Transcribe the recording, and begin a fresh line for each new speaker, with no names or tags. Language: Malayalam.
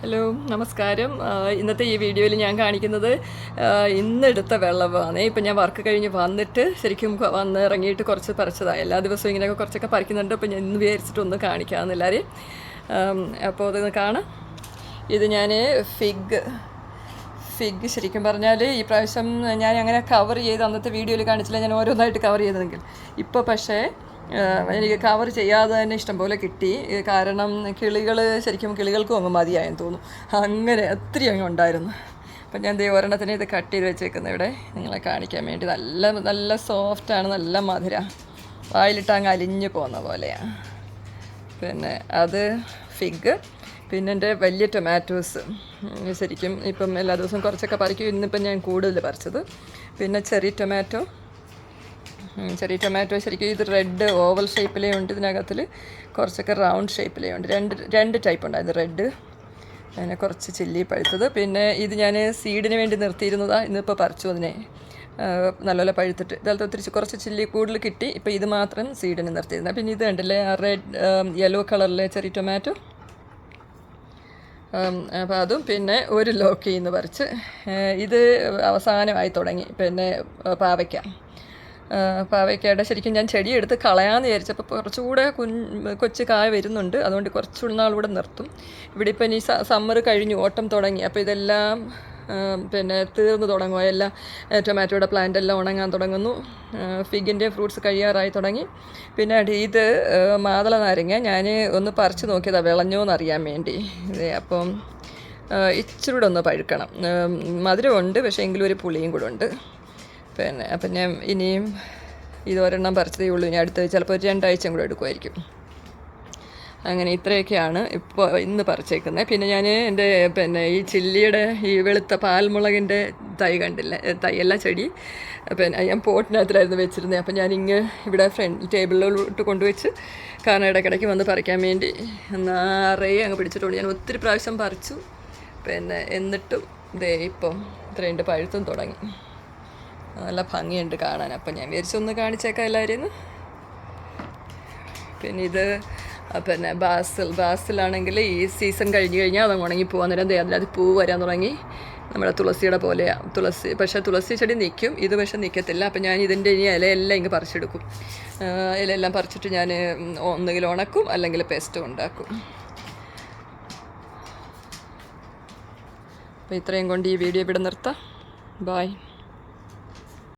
ഹലോ നമസ്കാരം. ഇന്നത്തെ ഈ വീഡിയോയിൽ ഞാൻ കാണിക്കുന്നത് ഇന്നെടുത്ത വെള്ളമാണ് ഇപ്പം ഞാൻ വർക്ക് കഴിഞ്ഞ് വന്നിട്ട് ശരിക്കും വന്ന് ഇറങ്ങിയിട്ട് കുറച്ച് പറിച്ചതാണ് എല്ലാ ദിവസവും ഇങ്ങനെയൊക്കെ കുറച്ചൊക്കെ പറിക്കുന്നുണ്ട്. അപ്പം ഞാൻ ഇന്ന് വിചാരിച്ചിട്ടൊന്ന് കാണിക്കാമെന്ന് എല്ലാവരെയും അപ്പോൾ അതൊന്ന് കാണാം. ഇത് ഞാൻ ഫിഗ് ഫിഗ് ശരിക്കും പറഞ്ഞാൽ ഈ പ്രാവശ്യം ഞാൻ അങ്ങനെ കവർ ചെയ്ത് അന്നത്തെ വീഡിയോയിൽ കാണിച്ചില്ല. ഞാൻ ഓരോന്നായിട്ട് കവർ ചെയ്തതെങ്കിൽ. ഇപ്പോൾ പക്ഷേ എനിക്ക് കവർ ചെയ്യാതെ തന്നെ ഇഷ്ടംപോലെ കിട്ടി. കാരണം കിളികൾ ശരിക്കും കിളികൾക്കും അങ്ങ് മതിയായെന്ന് തോന്നുന്നു. അങ്ങനെ ഒത്തിരി അങ്ങ് ഉണ്ടായിരുന്നു. അപ്പം ഞാൻ ദേ ഒരെണ്ണത്തിന് ഇത് കട്ട് ചെയ്ത് വെച്ചേക്കുന്നത് ഇവിടെ. നിങ്ങളെ കാണിക്കാൻ വേണ്ടി. നല്ല നല്ല സോഫ്റ്റാണ് നല്ല മധുര. വായിലിട്ട് അങ്ങ് അലിഞ്ഞു പോകുന്ന പോലെയാണ് പിന്നെ അത് ഫിഗ് പിന്നെ എന്റെ വലിയ ടൊമാറ്റോസ് ശരിക്കും ഇപ്പം എല്ലാ ദിവസവും കുറച്ചൊക്കെ പറിക്കും. ഇന്നിപ്പം ഞാൻ കൂടുതൽ പറിച്ചത്. പിന്നെ ചെറി ടൊമാറ്റോ ചെറിയ ടൊമാറ്റോ ശരിക്കും ഇത് റെഡ് ഓവൽ ഷേപ്പിലേ ഉണ്ട് ഇതിനകത്തിൽ കുറച്ചൊക്കെ റൗണ്ട് ഷേപ്പിലേ ഉണ്ട്. രണ്ട് രണ്ട് ടൈപ്പ് ഉണ്ടായിരുന്നു. റെഡ് അങ്ങനെ കുറച്ച് ചില്ലി പഴുത്തത്. പിന്നെ ഇത് ഞാൻ സീഡിന് വേണ്ടി നിർത്തിയിരുന്നതാണ് ഇന്നിപ്പോൾ പറിച്ചു അതിനെ. നല്ലപോലെ പഴുത്തിട്ട്. ഇതിലത്തെ ഒത്തിരി കുറച്ച് ചില്ലി കൂടുതൽ കിട്ടി. ഇപ്പോൾ ഇത് മാത്രം സീഡിന് നിർത്തിയിരുന്നത്. പിന്നെ ഇത് കണ്ടില്ലേ? ആ റെഡ് യെല്ലോ കളറിലെ ചെറിയ ടൊമാറ്റോ അപ്പോൾ അതും പിന്നെ ഒരു ലോക്കി എന്ന് പറിച്ച്. ഇത് അവസാനമായി തുടങ്ങി. പിന്നെ പാവയ്ക്ക. പാവയ്ക്കയുടെ ശരിക്കും ഞാൻ ചെടിയെടുത്ത് കളയാമെന്ന് വിചാരിച്ചപ്പോൾ കുറച്ചുകൂടെ കുഞ്ഞ് കൊച്ചു കായ വരുന്നുണ്ട്. അതുകൊണ്ട് കുറച്ചുകൂടെ നാളുകൂടെ നിർത്തും. ഇവിടെ ഇപ്പം ഇനി സമ്മർ കഴിഞ്ഞു ഓട്ടം തുടങ്ങി. അപ്പോൾ ഇതെല്ലാം പിന്നെ തീർന്നു തുടങ്ങുക എല്ലാം ടൊമാറ്റോയുടെ പ്ലാന്റ് എല്ലാം ഉണങ്ങാൻ തുടങ്ങുന്നു. ഫിഗിന്റെ ഫ്രൂട്ട്സ് കഴിയാറായി തുടങ്ങി. പിന്നെ ഇത് മാതള നാരങ്ങ. ഞാൻ ഒന്ന് പറിച്ചു നോക്കിയതാണ് വിളഞ്ഞോ എന്നറിയാൻ വേണ്ടി അപ്പം ഇച്ചിരൂടെ ഒന്ന് പഴുക്കണം. മധുരമുണ്ട് പക്ഷേ എങ്കിലും ഒരു പുളിയും കൂടെ ഉണ്ട്. പിന്നെ അപ്പം ഞാൻ ഇനിയും ഇത് ഒരെണ്ണം പറിച്ചതേ ഉള്ളൂ. ഇനി അടുത്തത് ചിലപ്പോൾ ഒരു രണ്ടാഴ്ചയും കൂടെ എടുക്കുമായിരിക്കും. അങ്ങനെ ഇത്രയൊക്കെയാണ് ഇപ്പോൾ ഇന്ന് പറിച്ചേക്കുന്നത്. പിന്നെ ഞാൻ എന്റെ പിന്നെ ഈ ചില്ലിയുടെ ഈ വെളുത്ത പാൽമുളകിന്റെ തൈ കണ്ടില്ല? തൈയല്ല ചെടി. പിന്നെ ഞാൻ പോട്ടിനകത്തിലായിരുന്നു വെച്ചിരുന്നത്. അപ്പം ഞാൻ ഇങ്ങ് ഇവിടെ ഫ്രണ്ട് ടേബിളിലോട്ട് കൊണ്ടുവച്ച് കാരണം ഇടയ്ക്കിടയ്ക്ക് വന്ന് പറിക്കാൻ വേണ്ടി നിറയെ അങ്ങ് പിടിച്ചിട്ടുണ്ട്. ഞാൻ ഒത്തിരി പ്രാവശ്യം പറിച്ചു. പിന്നെ എന്നിട്ടും ദേ ഇപ്പം ഇത്രയുണ്ട്. പഴുത്തും തുടങ്ങി. നല്ല ഭംഗിയുണ്ട് കാണാൻ. അപ്പം ഞാൻ വിചാരിച്ചൊന്ന് കാണിച്ചേക്കാം എല്ലാവരെയും പിന്നെ ഇത് പിന്നെ ബാസിൽ ബാസിലാണെങ്കിൽ ഈ സീസൺ കഴിഞ്ഞ് കഴിഞ്ഞാൽ അത് ഉണങ്ങി പോകാൻ നേരം അതിനകത്ത് പൂ വരാൻ തുടങ്ങി. നമ്മുടെ തുളസിയുടെ പോലെയാണ് തുളസി പക്ഷേ തുളസി ചെടി നിൽക്കും ഇത് പക്ഷേ നിൽക്കത്തില്ല അപ്പം ഞാൻ ഇതിന്റെ ഇനി ഇലയെല്ലാം ഇങ്ങ് പറിച്ചെടുക്കും. ഇലയെല്ലാം പറിച്ചിട്ട് ഞാൻ ഒന്നുകിൽ ഉണക്കും അല്ലെങ്കിൽ പേസ്റ്റ് ഉണ്ടാക്കും. അപ്പോൾ ഇത്രയും കൊണ്ട് ഈ വീഡിയോ ഇവിടെ നിർത്താം. ബായ്